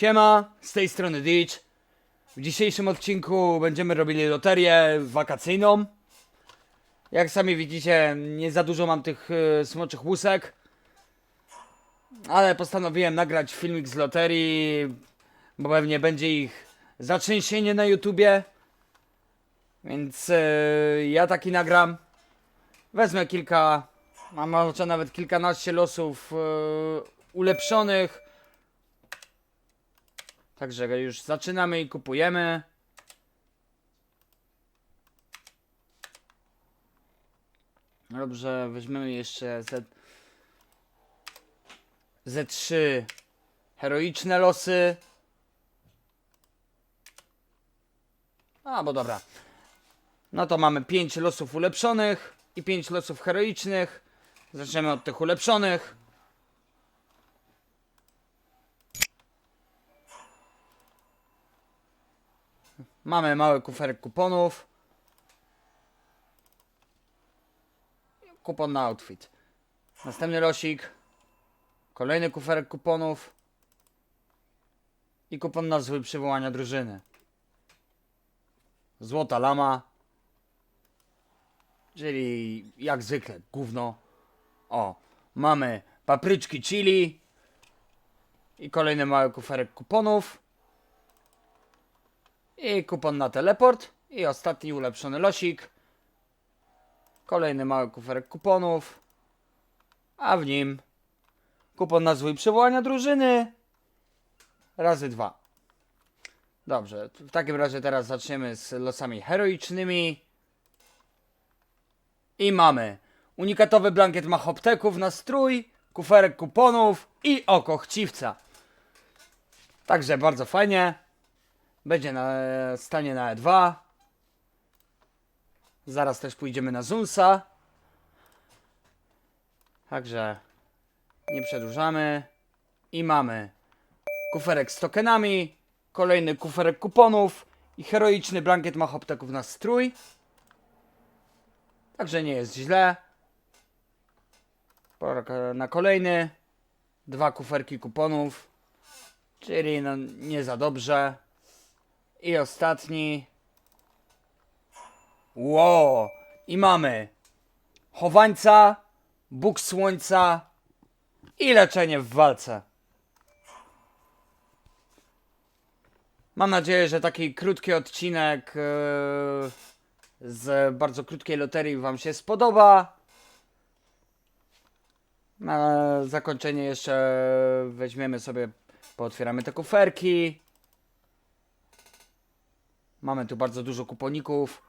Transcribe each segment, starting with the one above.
Siema, z tej strony Ditch. W dzisiejszym odcinku będziemy robili loterię wakacyjną. Jak sami widzicie, nie za dużo mam tych y, smoczych łusek. Ale postanowiłem nagrać filmik z loterii, bo pewnie będzie ich zaczęsienie na YouTubie. Więc y, ja taki nagram. Wezmę kilka, a może nawet kilkanaście losów y, ulepszonych. Także już zaczynamy i kupujemy. Dobrze, weźmiemy jeszcze Z... Z3 heroiczne losy. A, bo dobra. No to mamy 5 losów ulepszonych i 5 losów heroicznych. Zaczniemy od tych ulepszonych. Mamy mały kuferek kuponów. Kupon na outfit. Następny losik. Kolejny kuferek kuponów. I kupon na zły przywołania drużyny. Złota lama. Czyli jak zwykle gówno. O, mamy papryczki chili. I kolejny mały kuferek kuponów. I kupon na teleport. I ostatni ulepszony losik. Kolejny mały kuferek kuponów. A w nim kupon na zły przywołania drużyny. Razy dwa. Dobrze, w takim razie teraz zaczniemy z losami heroicznymi. I mamy unikatowy blankiet machopteków na strój, kuferek kuponów i oko chciwca. Także bardzo fajnie. Będzie na stanie na E2. Zaraz też pójdziemy na Zunsa. Także nie przedłużamy. I mamy kuferek z tokenami, kolejny kuferek kuponów i heroiczny blankiet machopteków na strój. Także nie jest źle. Pora na kolejny. Dwa kuferki kuponów. Czyli no nie za dobrze. I ostatni. Ło! I mamy chowańca, Bóg Słońca i leczenie w walce. Mam nadzieję, że taki krótki odcinek yy, z bardzo krótkiej loterii Wam się spodoba. Na zakończenie jeszcze weźmiemy sobie, pootwieramy te kuferki. Mamy tu bardzo dużo kuponików.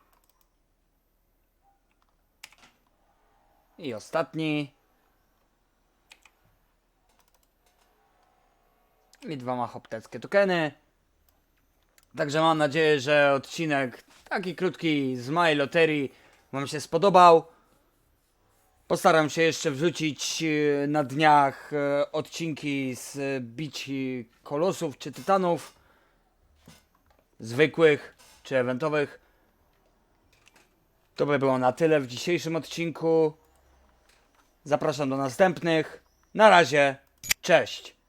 I ostatni. I dwa machopteckie tokeny. Także mam nadzieję, że odcinek taki krótki z mojej loterii Wam się spodobał. Postaram się jeszcze wrzucić e, na dniach e, odcinki z bici kolosów czy tytanów. Zwykłych czy eventowych. To by było na tyle w dzisiejszym odcinku. Zapraszam do następnych. Na razie, cześć!